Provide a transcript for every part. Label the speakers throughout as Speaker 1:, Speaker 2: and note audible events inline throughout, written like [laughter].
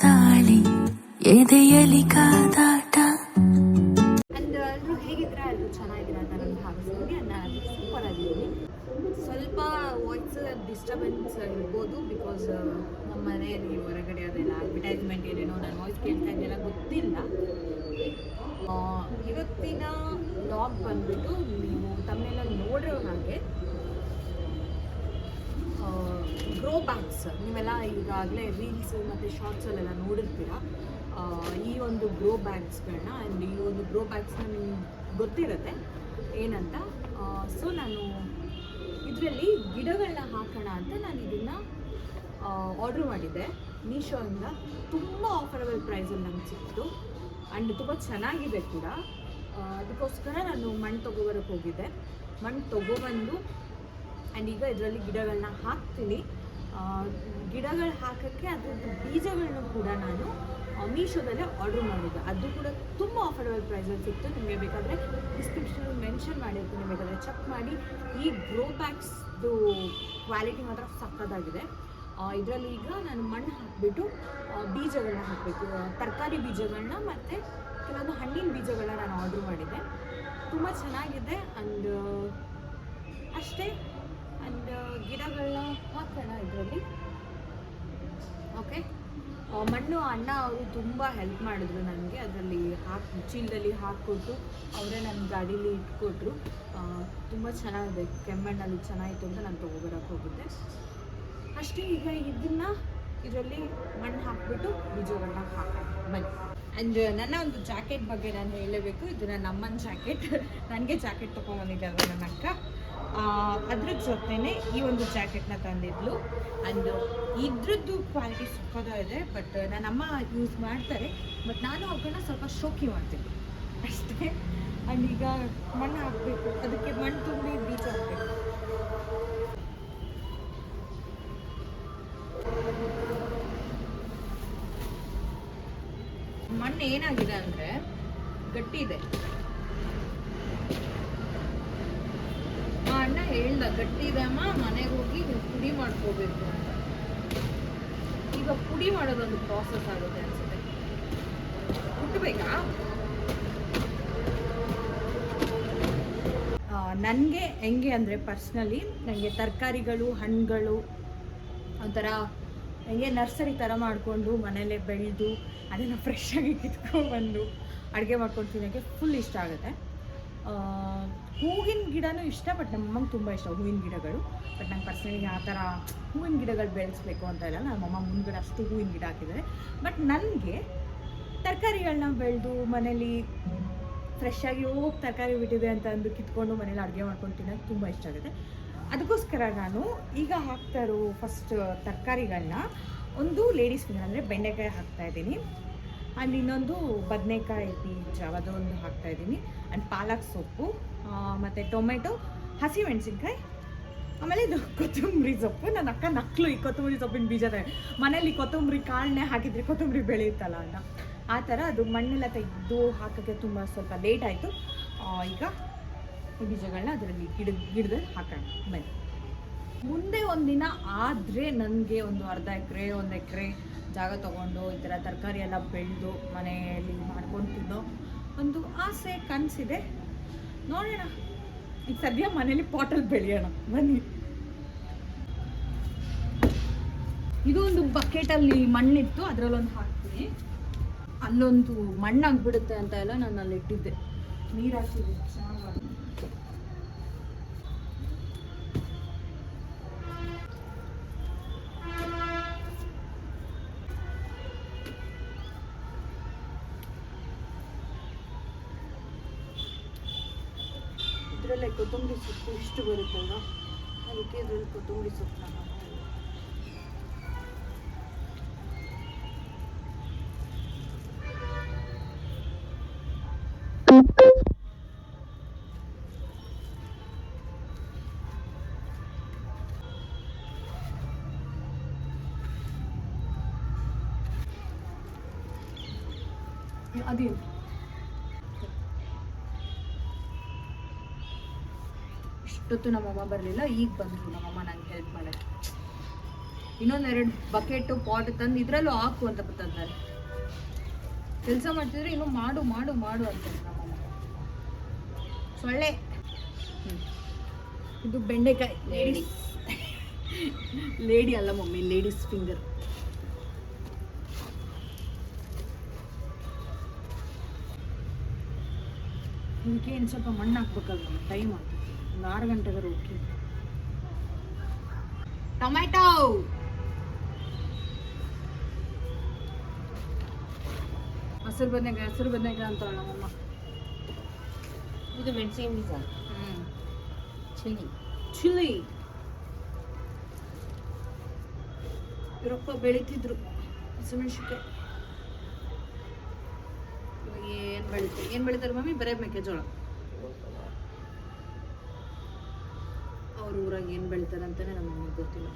Speaker 1: ದಾಳಿ ಎದೆಯಲಿ ಕಾದಾಟ.
Speaker 2: ಅಂಡ್ ಎಲ್ಲರೂ ಹೇಗಿದ್ರೆ ಅದು ಚೆನ್ನಾಗಿದ್ದೀರಾ ಅಂತ ನಾನು ಭಾವಿಸ್ತೀನಿ. ನಾನು ಸೂಪರ್ ಆಗಿದ್ದೀನಿ. ಸ್ವಲ್ಪ ವಾಯ್ಸ್ ಡಿಸ್ಟರ್ಬೆನ್ಸ್ ಇರ್ಬೋದು ಬಿಕಾಸ್ ನಮ್ಮ ಮನೆಯಲ್ಲಿ ಹೊರಗಡೆ ಅದೆಲ್ಲ ಅಡ್ವರ್ಟೈಸ್ಮೆಂಟ್ ಏನೇನೋ ನನ್ನ ವಾಯ್ಸ್ ಕೇಳ್ತಾ ಇದೆಯಲ್ಲ ಗೊತ್ತಿಲ್ಲ. ಇವತ್ತಿನ ಬ್ಲಾಗ್ ಬಂದ್ಬಿಟ್ಟು ನೀವು ತಮ್ಮೆಲ್ಲ ನೋಡಿರೋ ಹಾಗೆ ಗ್ರೋ ಬ್ಯಾಗ್ಸ್ ನೀವೆಲ್ಲ ಈಗಾಗಲೇ ರೀಲ್ಸ್ ಮತ್ತು ಶಾರ್ಟ್ಸಲ್ಲೆಲ್ಲ ನೋಡಿರ್ತೀರ? ಈ ಒಂದು ಗ್ರೋ ಬ್ಯಾಗ್ಸ್ಗಳನ್ನ ಆ್ಯಂಡ್ ಈ ಒಂದು ಗ್ರೋ ಬ್ಯಾಗ್ಸ್ನ ನಿಮ್ಗೆ ಗೊತ್ತಿರುತ್ತೆ. ಏನಂತ? ಸೊ ನಾನು ಇದರಲ್ಲಿ ಗಿಡಗಳನ್ನ ಹಾಕೋಣ ಅಂತ ನಾನು ಇದನ್ನು ಆರ್ಡ್ರ್ ಮಾಡಿದ್ದೆ. ಮೀಶೋಯಿಂದ ತುಂಬ ಆಫರಬಲ್ ಪ್ರೈಸಲ್ಲಿ ನಮ್ಗೆ ಸಿಕ್ತು ಆ್ಯಂಡ್ ತುಂಬ ಚೆನ್ನಾಗಿದೆ ಕೂಡ. ಅದಕ್ಕೋಸ್ಕರ ನಾನು ಮಣ್ಣು ತೊಗೊಬರಕ್ಕೆ ಹೋಗಿದ್ದೆ. ಮಣ್ಣು ತೊಗೊಬಂದು ಆ್ಯಂಡ್ ಈಗ ಇದರಲ್ಲಿ ಗಿಡಗಳನ್ನ ಹಾಕ್ತೀನಿ. ಗಿಡಗಳು ಹಾಕೋಕ್ಕೆ ಅದರದ್ದು ಬೀಜಗಳನ್ನು ಕೂಡ ನಾನು ಮೀಶೋದಲ್ಲೇ ಆರ್ಡ್ರ್ ಮಾಡಿದ್ದೆ. ಅದು ಕೂಡ ತುಂಬ ಆಫರಬಲ್ ಪ್ರೈಸಲ್ಲಿ ಸಿಕ್ತು. ನಿಮಗೆ ಬೇಕಾದರೆ ಡಿಸ್ಕ್ರಿಪ್ಷನಲ್ಲಿ ಮೆನ್ಷನ್ ಮಾಡಿರ್ತೀನಿ. ಬೇಕಾದರೆ ಚೆಕ್ ಮಾಡಿ. ಈ ಗ್ರೋ ಬ್ಯಾಗ್ಸ್ದು ಕ್ವಾಲಿಟಿ ಮಾತ್ರ ಸಕ್ಕತ್ತಾಗಿದೆ. ಇದರಲ್ಲಿ ಈಗ ನಾನು ಮಣ್ಣು ಹಾಕಿಬಿಟ್ಟು ಬೀಜಗಳನ್ನ ಹಾಕಬೇಕು. ತರಕಾರಿ ಬೀಜಗಳನ್ನ ಮತ್ತು ಕೆಲವೊಂದು ಹಣ್ಣಿನ ಬೀಜಗಳನ್ನ ನಾನು ಆರ್ಡ್ರ್ ಮಾಡಿದ್ದೆ. ತುಂಬ ಚೆನ್ನಾಗಿದೆ. ಆ್ಯಂಡ್ ಅಷ್ಟೇ. ಆ್ಯಂಡ್ ಗಿಡಗಳನ್ನ ಹಾಕೋಣ ಇದರಲ್ಲಿ. ಓಕೆ ಮಣ್ಣು ಅಣ್ಣ ಅವರು ತುಂಬ ಹೆಲ್ಪ್ ಮಾಡಿದ್ರು ನನಗೆ. ಅದರಲ್ಲಿ ಹಾಕಿ, ಚೀಲದಲ್ಲಿ ಹಾಕ್ಕೊಟ್ಟು ಅವರೇ ನನ್ನ ಗಾಡೀಲಿ ಇಟ್ಕೊಟ್ರು. ತುಂಬ ಚೆನ್ನಾಗಿದೆ. ಕೆಮ್ಮಣ್ಣಲ್ಲಿ ಚೆನ್ನಾಗಿತ್ತು ಅಂತ ನಾನು ತೊಗೊಬರಕ್ಕೆ ಹೋಗುತ್ತೆ ಅಷ್ಟೇ, ಈಗ ಇದನ್ನ ಇದರಲ್ಲಿ ಮಣ್ಣು ಹಾಕಿಬಿಟ್ಟು ಬೀಜಗಳನ್ನ ಹಾಕೋಣ. ಬನ್ನಿ. ಆ್ಯಂಡ್ ನನ್ನ ಒಂದು ಜಾಕೆಟ್ ಬಗ್ಗೆ ನಾನು ಹೇಳಬೇಕು. ಇದು ನನ್ನ ಅಮ್ಮನ ಜಾಕೆಟ್. [laughs] ನನಗೆ ಜಾಕೆಟ್ ತೊಗೊಂಬಂದಿದ್ದಾವೆ ನನ್ನ ಅಕ್ಕ? ಅದ್ರ ಜೊತೆನೆ ಈ ಒಂದು ಜಾಕೆಟ್ನ ತಂದಿದ್ಲು. ಅಂಡ್ ಇದ್ರದ್ದು ಕ್ವಾಲಿಟಿ ಇದೆ ಬಟ್ ನನ್ನ ಅಮ್ಮ ಯೂಸ್ ಮಾಡ್ತಾರೆ ಬಟ್ ನಾನು ಅವ್ರನ್ನ ಸ್ವಲ್ಪ ಶೋಕಿ ಮಾಡ್ತೀನಿ. ಅಷ್ಟೇ. ಆ್ಯಂಡ್ ಈಗ ಮಣ್ಣು ಹಾಕ್ಬೇಕು, ಅದಕ್ಕೆ ಮಣ್ಣು ತುಂಬಿ ಬೀಜ ಹಾಕಬೇಕು. ಮಣ್ಣು ಏನಾಗಿದೆ ಅಂದರೆ ಗಟ್ಟಿ ಇದೆ ಆ ಗಟ್ಟಿ ಅಮ್ಮ ಮನೆಗೆ ಹೋಗಿ ನೀವು ಪುಡಿ ಮಾಡ್ಕೋಬೇಕು ಈಗ ಪುಡಿ ಮಾಡೋದೊಂದು ಪ್ರಾಸೆಸ್ ಆಗುತ್ತೆ ಅನ್ಸುತ್ತೆ. ಕುಟ್ಟಬೇಕಾ ನನಗೆ ಹೆಂಗೆ ಅಂದರೆ ಪರ್ಸ್ನಲಿ ನನಗೆ ತರಕಾರಿಗಳು, ಹಣ್ಣುಗಳು ಒಂಥರ ಹೆಂಗೆ ನರ್ಸರಿ ಥರ ಮಾಡಿಕೊಂಡು ಮನೆಯಲ್ಲೇ ಬೆಳೆದು ಅದನ್ನು ಫ್ರೆಶ್ ಆಗಿ ಕಿತ್ಕೊಂಡ್ಬಂದು ಅಡುಗೆ ಮಾಡ್ಕೊಂಡು ತಿನ್ನೋಕ್ಕೆ ಫುಲ್ ಇಷ್ಟ ಆಗುತ್ತೆ. ಹೂವಿನ ಗಿಡನೂ ಇಷ್ಟ ಬಟ್ ನಮ್ಮಮ್ಮಂಗೆ ತುಂಬ ಇಷ್ಟ ಹೂವಿನ ಗಿಡಗಳು. ಬಟ್ ನಂಗೆ ಪರ್ಸನಲಿ ಆ ಥರ ಹೂವಿನ ಗಿಡಗಳು ಬೆಳೆಸ್ಬೇಕು ಅಂತ ಇಲ್ಲ. ನಮ್ಮಮ್ಮ ಮುಂದ್ಗಡೆ ಅಷ್ಟು ಹೂವಿನ ಗಿಡ ಹಾಕಿದ್ದಾರೆ ಬಟ್ ನನಗೆ ತರಕಾರಿಗಳನ್ನ ಬೆಳೆದು ಮನೇಲಿ ಫ್ರೆಶ್ ಆಗಿ ಹೋಗಿ ತರಕಾರಿ ಬಿಟ್ಟಿದೆ ಅಂತ ಅಂದು ಕಿತ್ಕೊಂಡು ಮನೇಲಿ ಅಡುಗೆ ಮಾಡ್ಕೊಂಡು ತಿನ್ನೋದು ತುಂಬ ಇಷ್ಟ ಆಗುತ್ತೆ. ಅದಕ್ಕೋಸ್ಕರ ನಾನು ಈಗ ಹಾಕ್ತಾ ಇರೋ ಫಸ್ಟ್ ತರಕಾರಿಗಳನ್ನ ಒಂದು ಲೇಡೀಸ್ ಫಿಂಗರ್ ಅಂದರೆ ಬೆಂಡೆಕಾಯಿ ಹಾಕ್ತಾ ಇದ್ದೀನಿ. ಆ್ಯಂಡ್ ಇನ್ನೊಂದು ಬದನೆಕಾಯಿ ಬೀಜ ಅದೊಂದು ಹಾಕ್ತಾ ಇದ್ದೀನಿ. ಆ್ಯಂಡ್ ಪಾಲಕ್ ಸೊಪ್ಪು ಮತ್ತು ಟೊಮೆಟೊ ಹಸಿಮೆಣಸಿನ್ಕಾಯಿ ಆಮೇಲೆ ಇದು ಕೊತ್ತಂಬರಿ ಸೊಪ್ಪು. ನನ್ನ ಅಕ್ಕ ನಕ್ಲು ಈ ಕೊತ್ತಂಬರಿ ಸೊಪ್ಪಿನ ಬೀಜ ಮನೇಲಿ ಕೊತ್ತಂಬರಿ ಕಾಳನ್ನೇ ಹಾಕಿದರೆ ಕೊತ್ತಂಬರಿ ಬೆಳೆಯುತ್ತಲ್ಲ ಅಂತ. ಆ ಥರ ಅದು ಮಣ್ಣೆಲ್ಲ ತೆಗೆದು ಹಾಕೋಕ್ಕೆ ತುಂಬ ಸ್ವಲ್ಪ ಲೇಟ್ ಆಯಿತು. ಈಗ ಈ ಬೀಜಗಳನ್ನ ಅದರಲ್ಲಿ ಗಿಡ ಗಿಡದ ಹಾಕೋಣ. ಬನ್ನಿ. ಮುಂದೆ ಒಂದಿನ ಆದರೆ ನನಗೆ ಒಂದು ಅರ್ಧ ಎಕರೆ, ಒಂದು ಎಕರೆ ಜಾಗ ತೊಗೊಂಡು ಈ ಥರ ತರಕಾರಿ ಎಲ್ಲ ಬೆಳೆದು ಮನೆಯಲ್ಲಿ ಮಾಡ್ಕೊಂಡು ತಿನ್ನೋ ಒಂದು ಆಸೆ ಕನಸಿದೆ. ನೋಡೋಣ. ಈಗ ಸದ್ಯ ಮನೇಲಿ ಪಾಟಲ್ಲಿ ಬೆಳೆಯೋಣ. ಬನ್ನಿ. ಇದು ಒಂದು ಬಕೆಟಲ್ಲಿ ಮಣ್ಣಿತ್ತು. ಅದರಲ್ಲೊಂದು ಹಾಕ್ತೀನಿ. ಅಲ್ಲೊಂದು ಮಣ್ಣಾಗ್ಬಿಡುತ್ತೆ ಅಂತ ಎಲ್ಲ ನಾನು ಅಲ್ಲಿ ಇಟ್ಟಿದ್ದೆ ನೀರು ಹಾಕಿದ್ದೆ ಚೆನ್ನಾಗಿ ಇದರಲ್ಲೇ ಕೊತ್ತಂಬರಿ ಸೊಪ್ಪು ಇಷ್ಟು ಬರುತ್ತಲ್ವ ಅದಕ್ಕೆ ಇದರಲ್ಲಿ ಕೊತ್ತಂಬರಿ ಸೊಪ್ಪನ್ನ ಹಾಕ್ತೀನಿ ಅದೇನು? ಇಷ್ಟೊತ್ತು ನಮ್ಮಮ್ಮ ಬರಲಿಲ್ಲ ಈಗ ಬಂದರು ನಮ್ಮಮ್ಮ ನಂಗೆ ಹೆಲ್ಪ್ ಮಾಡೋಕ್ಕೆ. ಇನ್ನೊಂದೆರಡು ಬಕೆಟು ಪಾಟ್ ತಂದು ಇದರಲ್ಲೂ ಹಾಕು ಅಂತ ತಂದಾರೆ ಕೆಲಸ ಮಾಡ್ತಿದ್ರೆ ಇನ್ನು ಮಾಡು ಮಾಡು ಮಾಡು ಅಂತ ನಮ್ಮಮ್ಮ ಸೊಳ್ಳೆ ಇದು ಬೆಂಡೆಕಾಯಿ. ಲೇಡೀಸ್ ಲೇಡಿ [laughs] ಅಲ್ಲ ಮಮ್ಮಿ ಲೇಡೀಸ್ ಫಿಂಗರ್ ಇದಕ್ಕೆ ಏನು ಸ್ವಲ್ಪ ಮಣ್ಣು ಹಾಕ್ಬೇಕಲ್ವ? ಟೈಮ್ ಆಗ್ತದೆ ಒಂದು ಆರು ಗಂಟೆಗೆ ಓಕೆ ಟೊಮೆಟೊ ಹಸಿರು ಬದನೆಕಾಯಿ ಹಸಿರು ಬದನೆಕಾಯಿ ಅಂತಾಳೆ ನಮ್ಮಮ್ಮ
Speaker 3: ಇದು ಮೆಣಸಿನ ಬೀಜ.
Speaker 2: ಹ್ಞೂ
Speaker 3: ಚಿಲ್ಲಿ.
Speaker 2: ಚಿಲ್ಲಿ! ಇವರಪ್ಪ ಬೆಳಿತಿದ್ರು ಹಸಿಮೆಣ್ಸಿನ್ಕಾಯಿ. ಏನು ಬೆಳಿತಾರೆ ಏನು ಬೆಳೀತಾರೆ ಮಮ್ಮಿ? ಬರೇ ಮೆಕ್ಕೆಜೋಳ. ಅವ್ರ ಊರಾಗ ಏನು ಬೆಳಿತಾರೆ ಅಂತಾನೆ ನಮಗೆ ಗೊತ್ತಿಲ್ಲ.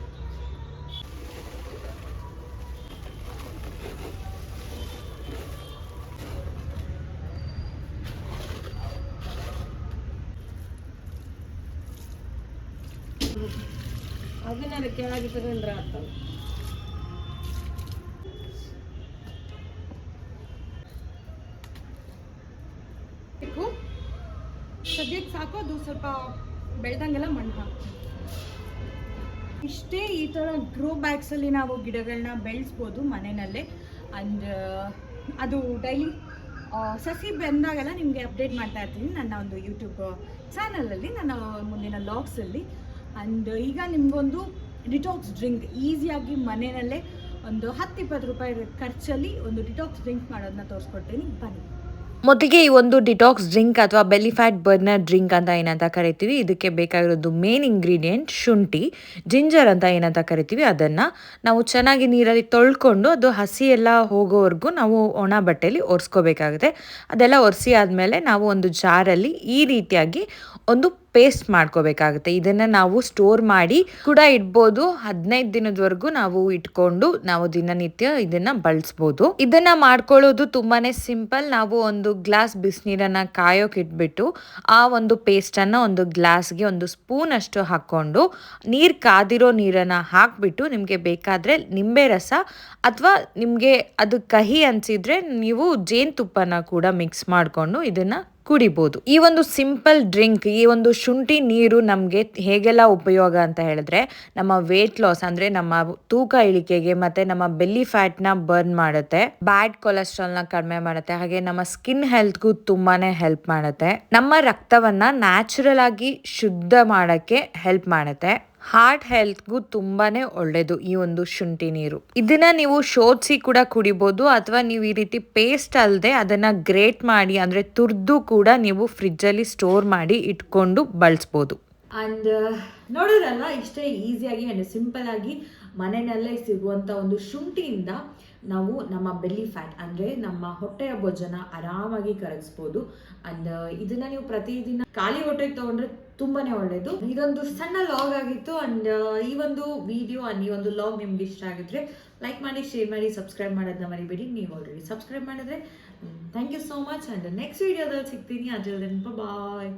Speaker 2: ಅದನ್ನ ಕೆಳಗೆ ತಗೊಂಡ್ರೆ ಆಗ್ತದೆ. ಸದ್ಯಕ್ಕೆ ಸಾಕು, ಅದು ಸ್ವಲ್ಪ ಬೆಳೆದಂಗೆಲ್ಲ ಮಣ್ಣು ಹಾಕ್ತೀವಿ. ಇಷ್ಟೇ ಈ ಥರ ಗ್ರೋ ಬ್ಯಾಗ್ಸಲ್ಲಿ ನಾವು ಗಿಡಗಳನ್ನ ಬೆಳೆಸ್ಬೋದು ಮನೆಯಲ್ಲೇ. ಅಂಡ್ ಅದು ಡೈಲಿ ಸಸಿ ಬಂದಾಗೆಲ್ಲ ನಿಮಗೆ ಅಪ್ಡೇಟ್ ಮಾಡ್ತಾ ಇರ್ತೀನಿ ನನ್ನ ಒಂದು ಯೂಟ್ಯೂಬ್ ಚಾನಲಲ್ಲಿ ನನ್ನ ಮುಂದಿನ ಲಾಗ್ಸಲ್ಲಿ ಆ್ಯಂಡ್ ಈಗ ನಿಮಗೊಂದು ಡಿಟಾಕ್ಸ್ ಡ್ರಿಂಕ್ ಈಸಿಯಾಗಿ ಮನೆಯಲ್ಲೇ ಒಂದು ಹತ್ತು ಇಪ್ಪತ್ತು ರೂಪಾಯಿ ಖರ್ಚಲ್ಲಿ ಒಂದು ಡಿಟಾಕ್ಸ್ ಡ್ರಿಂಕ್ ಮಾಡೋದನ್ನ ತೋರಿಸ್ಕೊಡ್ತೀನಿ. ಬನ್ನಿ.
Speaker 4: ಮೊದಲಿಗೆ ಈ ಒಂದು ಡಿಟಾಕ್ಸ್ ಡ್ರಿಂಕ್ ಅಥವಾ ಬೆಲ್ಲಿ ಫ್ಯಾಟ್ ಬರ್ನರ್ ಡ್ರಿಂಕ್ ಅಂತ ಏನಂತ ಕರಿತೀವಿ. ಇದಕ್ಕೆ ಬೇಕಾಗಿರೋದು ಮೇನ್ ಇಂಗ್ರೀಡಿಯೆಂಟ್ ಶುಂಠಿ ಜಿಂಜರ್ ಅಂತ ಏನಂತ ಕರಿತೀವಿ. ಅದನ್ನು ನಾವು ಚೆನ್ನಾಗಿ ನೀರಲ್ಲಿ ತೊಳ್ಕೊಂಡು ಅದು ಹಸಿ ಎಲ್ಲ ಹೋಗೋವರೆಗೂ ನಾವು ಒಣ ಬಟ್ಟೆಯಲ್ಲಿ ಒರೆಸ್ಕೋಬೇಕಾಗುತ್ತೆ. ಅದೆಲ್ಲ ಒರೆಸಿ ಆದಮೇಲೆ ನಾವು ಒಂದು ಜಾರಲ್ಲಿ ಈ ರೀತಿಯಾಗಿ ಒಂದು ಪೇಸ್ಟ್ ಮಾಡ್ಕೋಬೇಕಾಗುತ್ತೆ. ಇದನ್ನು ನಾವು ಸ್ಟೋರ್ ಮಾಡಿ ಕೂಡ ಇಡ್ಬೋದು. ಹದಿನೈದು ದಿನದವರೆಗೂ ನಾವು ಇಟ್ಕೊಂಡು ನಾವು ದಿನನಿತ್ಯ ಇದನ್ನ ಬಳಸ್ಬೋದು. ಇದನ್ನ ಮಾಡ್ಕೊಳ್ಳೋದು ತುಂಬಾನೇ ಸಿಂಪಲ್. ನಾವು ಒಂದು ಗ್ಲಾಸ್ ಬಿಸಿನೀರನ್ನ ಕಾಯೋಕೆ ಇಟ್ಬಿಟ್ಟು ಆ ಒಂದು ಪೇಸ್ಟ್ ಅನ್ನ ಒಂದು ಗ್ಲಾಸ್ಗೆ ಒಂದು ಸ್ಪೂನ್ ಅಷ್ಟು ಹಾಕೊಂಡು ನೀರ್ ಕಾದಿರೋ ನೀರನ್ನ ಹಾಕ್ಬಿಟ್ಟು ನಿಮಗೆ ಬೇಕಾದ್ರೆ ನಿಂಬೆ ರಸ ಅಥವಾ ನಿಮಗೆ ಅದು ಕಹಿ ಅನ್ಸಿದ್ರೆ ನೀವು ಜೇನುತುಪ್ಪನ ಕೂಡ ಮಿಕ್ಸ್ ಮಾಡಿಕೊಂಡು ಇದನ್ನು ಕುಡಿಬೋದು. ಈ ಒಂದು ಸಿಂಪಲ್ ಡ್ರಿಂಕ್ ಈ ಒಂದು ಶುಂಠಿ ನೀರು ನಮಗೆ ಹೇಗೆಲ್ಲ ಉಪಯೋಗ ಅಂತ ಹೇಳಿದ್ರೆ, ನಮ್ಮ ವೇಟ್ ಲಾಸ್ ಅಂದ್ರೆ ನಮ್ಮ ತೂಕ ಇಳಿಕೆಗೆ ಮತ್ತೆ ನಮ್ಮ ಬೆಲ್ಲಿ ಫ್ಯಾಟ್ನ ಬರ್ನ್ ಮಾಡುತ್ತೆ. ಬ್ಯಾಡ್ನ ಕಡಿಮೆ ಮಾಡುತ್ತೆ. ಹಾಗೆ ನಮ್ಮ ಸ್ಕಿನ್ ಹೆಲ್ತ್ಗೂ ತುಂಬಾನೇ ಹೆಲ್ಪ್ ಮಾಡುತ್ತೆ. ನಮ್ಮ ರಕ್ತವನ್ನ ನ್ಯಾಚುರಲ್ ಆಗಿ ಶುದ್ಧ ಮಾಡಕ್ಕೆ ಹೆಲ್ಪ್ ಮಾಡುತ್ತೆ. ಹಾರ್ಟ್ ಹೆಲ್ತ್ಗೂ ತುಂಬಾನೇ ಒಳ್ಳೇದು ಈ ಒಂದು ಶುಂಠಿ ನೀರು. ಇದನ್ನ ನೀವು ಶೋಧಿಸಿ ಕೂಡ ಕುಡಿಬೋದು ಅಥವಾ ನೀವು ಈ ರೀತಿ ಪೇಸ್ಟ್ ಅಲ್ಲದೆ ಅದನ್ನ ಗ್ರೇಟ್ ಮಾಡಿ ಅಂದ್ರೆ ತುರ್ದು ಕೂಡ ನೀವು ಫ್ರಿಜ್ಜಲ್ಲಿ ಸ್ಟೋರ್ ಮಾಡಿ ಇಟ್ಕೊಂಡು ಬಳಸ್ಬೋದು.
Speaker 2: ಅಂಡ್ ನೋಡೋದಲ್ಲ ಇಷ್ಟೇ ಈಸಿಯಾಗಿ ಆ್ಯಂಡ್ ಸಿಂಪಲ್ ಆಗಿ ಮನೆಯಲ್ಲೇ ಸಿಗುವಂಥ ಒಂದು ಶುಂಠಿಯಿಂದ ನಾವು ನಮ್ಮ ಬೆಲ್ಲಿ ಫ್ಯಾಟ್ ಅಂದರೆ ನಮ್ಮ ಹೊಟ್ಟೆಯ ಭೋಜನ ಆರಾಮಾಗಿ ಕರಗಿಸ್ಬೋದು. ಅಂಡ್ ಇದನ್ನ ನೀವು ಪ್ರತಿದಿನ ಖಾಲಿ ಹೊಟ್ಟೆಗೆ ತಗೊಂಡ್ರೆ ತುಂಬಾನೇ ಒಳ್ಳೇದು. ಇದೊಂದು ಸಣ್ಣ ಲಾಗ್ ಆಗಿತ್ತು ಅಂಡ್ ಈ ಒಂದು ವಿಡಿಯೋ ಅಂಡ್ ಈ ಒಂದು ಲಾಗ್ ನಿಮ್ಗೆ ಇಷ್ಟ ಆಗಿದ್ರೆ ಲೈಕ್ ಮಾಡಿ ಶೇರ್ ಮಾಡಿ ಸಬ್ಸ್ಕ್ರೈಬ್ ಮಾಡೋದನ್ನ ಮರಿಬೇಡಿ. ನೀವು ಆಲ್ರೆಡಿ ಸಬ್ಸ್ಕ್ರೈಬ್ ಮಾಡಿದ್ರೆ thank you so much and next ವಿಡಿಯೋದಲ್ಲಿ ಸಿಗ್ತೀನಿ. ಅದರಲ್ಲಿ ಬಾಯ್